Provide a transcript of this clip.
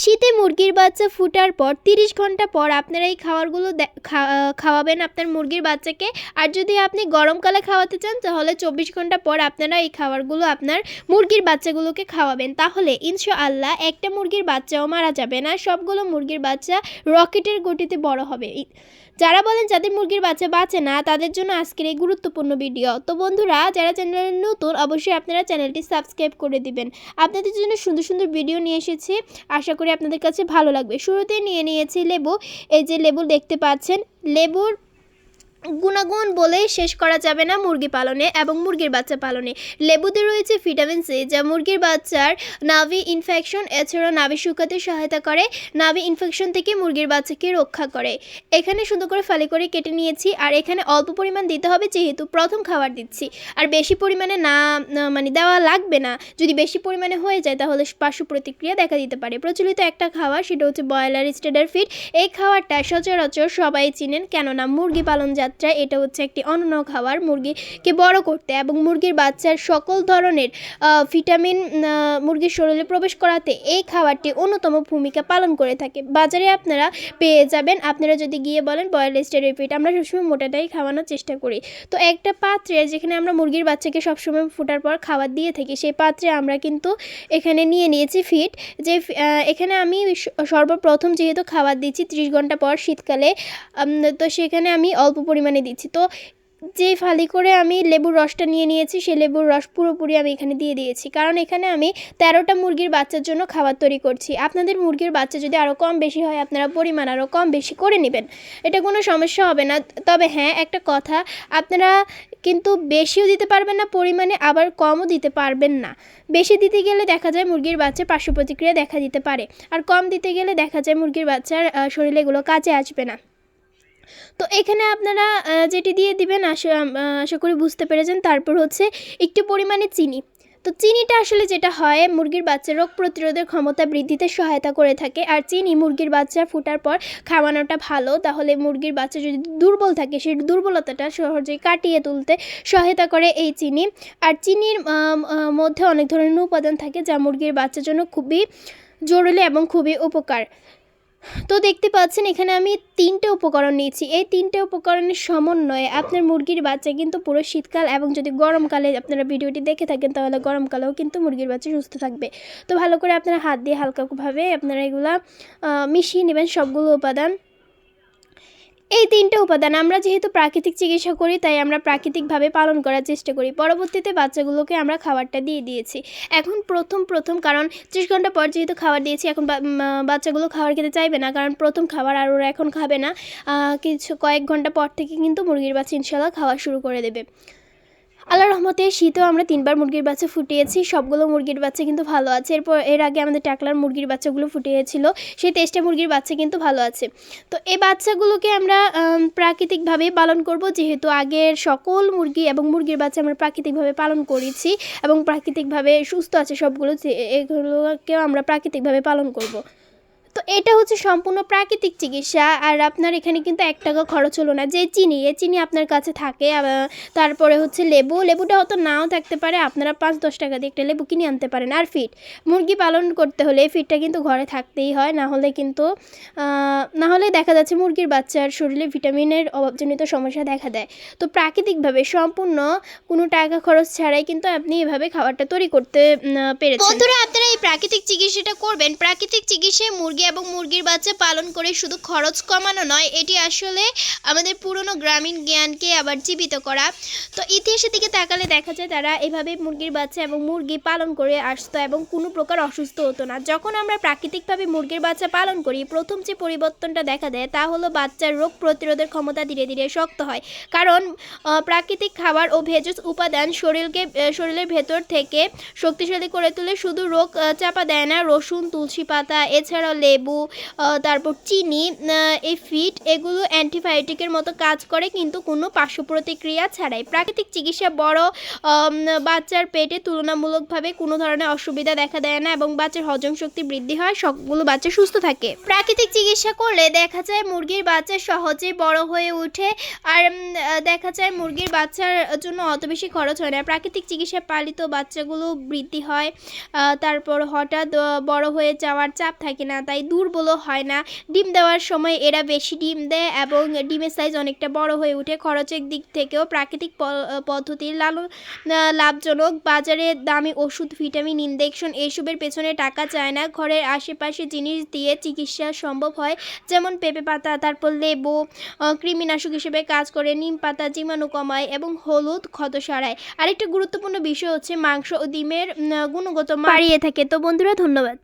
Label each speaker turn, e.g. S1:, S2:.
S1: শীতে মুরগির বাচ্চা ফুটার পর তিরিশ ঘণ্টা পর আপনারা এই খাবারগুলো খাওয়াবেন আপনার মুরগির বাচ্চাকে। আর যদি আপনি গরমকালে খাওয়াতে চান, তাহলে চব্বিশ ঘণ্টা পর আপনারা এই খাবারগুলো আপনার মুরগির বাচ্চাগুলোকে খাওয়াবেন। তাহলে ইনশো আল্লাহ একটা মুরগির বাচ্চাও মারা যাবে না, সবগুলো মুরগির বাচ্চা রকেটের গতিতে বড় হবে। যারা বলেন যাদের মুরগির বাচ্চা বাঁচে না, তাদের জন্য আজকের এই গুরুত্বপূর্ণ ভিডিও। তো বন্ধুরা, যারা চ্যানেলের নতুন, অবশ্যই আপনারা চ্যানেলটি সাবস্ক্রাইব করে দিবেন। আপনাদের জন্য সুন্দর সুন্দর ভিডিও নিয়ে এসেছি। আশা করি আপনাদের কাছে ভালো লাগবে। শুরুতে নিয়ে নিয়েছি লেবু। এই যে লেবু দেখতে পাচ্ছেন, লেবুর গুণাগুণ বলে শেষ করা যাবে না মুরগি পালনে এবং মুরগির বাচ্চা পালনে। লেবুতে রয়েছে ভিটামিন সি, যা মুরগির বাচ্চার নাভি ইনফেকশন এছাড়াও নাভি শুকাতে সহায়তা করে, নাভি ইনফেকশন থেকে মুরগির বাচ্চাকে রক্ষা করে। এখানে সুন্দর করে ফালি করে কেটে নিয়েছি, আর এখানে অল্প পরিমাণ দিতে হবে, যেহেতু প্রথম খাবার দিচ্ছি। আর বেশি পরিমাণে না মানে দেওয়া লাগবে না। যদি বেশি পরিমাণে হয়ে যায়, তাহলে পার্শ্ব প্রতিক্রিয়া দেখা দিতে পারে। প্রচলিত একটা খাবার, সেটা হচ্ছে ব্রয়লার স্টেডার ফিড এই খাবারটা সচরাচর সবাই চিনেন, কেননা মুরগি পালন যাত্রায় এটা হচ্ছে একটি অনন্য খাবার, মুরগিকে বড় করতে এবং মুরগির বাচ্চার সকল ধরনের ভিটামিন মুরগির শরীরে প্রবেশ করাতে এই খাবারটি অন্যতম ভূমিকা পালন করে থাকে। বাজারে আপনারা পেয়ে যাবেন, আপনারা যদি গিয়ে বলেন ব্রয়লার স্টেডার আমরা সবসময় মোটাটাই খাওয়ানোর চেষ্টা করি। তো একটা পাত্রে যেখানে আমরা মুরগির বাচ্চাকে সবসময় ফুটার পর খাবার দিয়ে থাকি, সেই পাত্রে আমরা কিন্তু এখানে নিয়ে নিয়েছি ফিট যে এখানে আমি সর্বপ্রথম যেহেতু খাবার দিচ্ছি ত্রিশ ঘণ্টা পর শীতকালে তো সেখানে আমি অল্প পরিমাণে দিচ্ছি। তো যে ফালি করে আমি লেবুর রসটা নিয়ে নিয়েছি সেই লেবুর রস পুরোপুরি আমি এখানে দিয়ে দিয়েছি। কারণ এখানে আমি তেরোটা মুরগির বাচ্চার জন্য খাবার তৈরি করছি। আপনাদের মুরগির বাচ্চা যদি আরও কম বেশি হয়, আপনারা পরিমাণ আরও কম বেশি করে নেবেন। এটা কোনো সমস্যা হবে না। তবে হ্যাঁ একটা কথা, আপনারা কিন্তু বেশিও দিতে পারবেন না, পরিমাণে আবার কমও দিতে পারবেন না। বেশি দিতে গেলে দেখা যায় মুরগির বাচ্চার পার্শ্ব প্রতিক্রিয়া দেখা দিতে পারে। আর কম দিতে গেলে দেখা যায় মুরগির বাচ্চার শরীরে এগুলো কাজে আসবে না। তো এখানে আপনারা যেটি দিয়ে দিবেন, আশা আশা করি বুঝতে পেরেছেন, তারপর হচ্ছে একটু পরিমাণে চিনি। তো চিনিটা আসলে যেটা হয়, মুরগির বাচ্চার রোগ প্রতিরোধের ক্ষমতা বৃদ্ধিতে সহায়তা করে থাকে। আর চিনি মুরগির বাচ্চা ফোটার পর খাওয়ানোটা ভালো, তাহলে মুরগির বাচ্চা যদি দুর্বল থাকে, সেই দুর্বলতাটা সহজেই কাটিয়ে তুলতে সহায়তা করে এই চিনি। আর চিনির মধ্যে অনেক ধরনের উপাদান থাকে, যা মুরগির বাচ্চার জন্য খুবই জরুরি এবং খুবই উপকার। তো দেখতে পাচ্ছেন, এখানে আমি তিনটে উপকরণ নিয়েছি। এই তিনটে উপকরণের সমন্বয়ে আপনার মুরগির বাচ্চা কিন্তু পুরো শীতকাল এবং যদি গরমকালে আপনারা ভিডিওটি দেখে থাকেন, তাহলে গরমকালেও কিন্তু মুরগির বাচ্চা সুস্থ থাকবে। তো ভালো করে আপনারা হাত দিয়ে হালকাভাবে আপনারা এগুলা মিশিয়ে নেবেন সবগুলো উপাদান। এই তিনটে উপাদান, আমরা যেহেতু প্রাকৃতিক চিকিৎসা করি, তাই আমরা প্রাকৃতিকভাবে পালন করার চেষ্টা করি। পরবর্তীতে বাচ্চাগুলোকে আমরা খাবারটা দিয়ে দিয়েছি। এখন প্রথম প্রথম, কারণ ত্রিশ ঘণ্টা পর যেহেতু খাবার দিয়েছি, এখন বাচ্চাগুলো খাবার খেতে চাইবে না, কারণ প্রথম খাবার আর ওরা এখন খাবে না। কিছু কয়েক ঘণ্টা পর থেকে কিন্তু মুরগির বাচ্চা ইনশাল্লাহ খাওয়া শুরু করে দেবে। আল্লাহ রহমতে শীতেও আমরা তিনবার মুরগির বাচ্চা ফুটিয়েছি সবগুলো মুরগির বাচ্চা কিন্তু ভালো আছে। এরপর এর আগে আমাদের টাকলার মুরগির বাচ্চাগুলো ফুটিয়েছিল সেই তেইশটা মুরগির বাচ্চা কিন্তু ভালো আছে। তো এই বাচ্চাগুলোকে আমরা আম, প্রাকৃতিকভাবেই পালন করব যেহেতু আগের সকল মুরগি এবং মুরগির বাচ্চা আমরা প্রাকৃতিকভাবে পালন করেছি এবং প্রাকৃতিকভাবে সুস্থ আছে সবগুলো এগুলোকেও আমরা প্রাকৃতিকভাবে পালন করব। তো এটা হচ্ছে সম্পূর্ণ প্রাকৃতিক চিকিৎসা। আর আপনার এখানে কিন্তু এক টাকা খরচ হলো না। যে চিনি, এ চিনি আপনার কাছে থাকে তারপরে হচ্ছে লেবু। লেবুটা হয়তো নাও থাকতে পারে, আপনারা পাঁচ দশ টাকা দিয়ে একটা লেবু কিনে আনতে পারেন। আর ফিট মুরগি পালন করতে হলে ফিটটা কিন্তু ঘরে থাকতেই হয়। না হলে কিন্তু না হলে দেখা যাচ্ছে মুরগির বাচ্চার শরীরে ভিটামিনের অভাবজনিত সমস্যা দেখা দেয়। তো প্রাকৃতিকভাবে সম্পূর্ণ কোনো টাকা খরচ ছাড়াই কিন্তু আপনি এভাবে খাবারটা তৈরি করতে পেরেছেন। আপনারা এই প্রাকৃতিক চিকিৎসাটা করবেন। প্রাকৃতিক চিকিৎসায় মুরগি এবং মুরগির বাচ্চা পালন করে শুধু খরচ কমানো নয়, এটি আসলে আমাদের পুরনো গ্রামীণ জ্ঞানকে আবার জীবিত করা। তো ইতিহাসের দিকে তাকালে দেখা যায় তারা এভাবে মুরগির বাচ্চা এবং মুরগি পালন করে আসতো এবং কোনো প্রকার অসুস্থ হতো না। যখন আমরা প্রাকৃতিকভাবে মুরগির বাচ্চা পালন করি, প্রথম যে পরিবর্তনটা দেখা দেয় তা হলো বাচ্চার রোগ প্রতিরোধের ক্ষমতা ধীরে ধীরে শক্ত হয়। কারণ প্রাকৃতিক খাবার ও ভেষজ উপাদান শরীরকে শরীরের ভেতর থেকে শক্তিশালী করে তুলে শুধু রোগ চাপা দেয় না, রসুন, তুলসী পাতা, এছাড়াও লেবু তারপর চিনি এই ফিট এগুলো অ্যান্টিবায়োটিকের মতো কাজ করে, কিন্তু কোনো পার্শ্ব প্রতিক্রিয়া ছাড়াই। প্রাকৃতিক চিকিৎসা বড় বাচ্চার পেটে তুলনামূলকভাবে কোনো ধরনের অসুবিধা দেখা দেয় না এবং বাচ্চার হজম শক্তি বৃদ্ধি হয় সবগুলো বাচ্চা সুস্থ থাকে। প্রাকৃতিক চিকিৎসা করলে দেখা যায় মুরগির বাচ্চা সহজেই বড় হয়ে ওঠে আর দেখা যায় মুরগির বাচ্চার জন্য অত বেশি খরচ হয় না। প্রাকৃতিক চিকিৎসা পালিত বাচ্চাগুলো বৃদ্ধি হয় তারপর হঠাৎ বড় হয়ে যাওয়ার চাপ থাকে না, তাই দুর্বলও হয় না। ডিম দেওয়ার সময় এরা বেশি ডিম দেয় এবং ডিমের সাইজ অনেকটা বড় হয়ে ওঠে। খরচের দিক থেকেও প্রাকৃতিক পদ্ধতির লালন লাভজনক। বাজারে দামি ওষুধ, ভিটামিন ইনজেকশন এসবের পেছনে টাকা চায় না। ঘরের আশেপাশে জিনিস দিয়ে চিকিৎসা সম্ভব হয়। যেমন পেঁপে পাতা, তারপর লেবু কৃমিনাশক হিসেবে কাজ করে, নিম পাতা, জীবাণু কমায় এবং হলুদ ক্ষত সারায়। আরেকটা গুরুত্বপূর্ণ বিষয় হচ্ছে মাংস ও ডিমের গুণগত বাড়িয়ে থাকে। তো বন্ধুরা, ধন্যবাদ।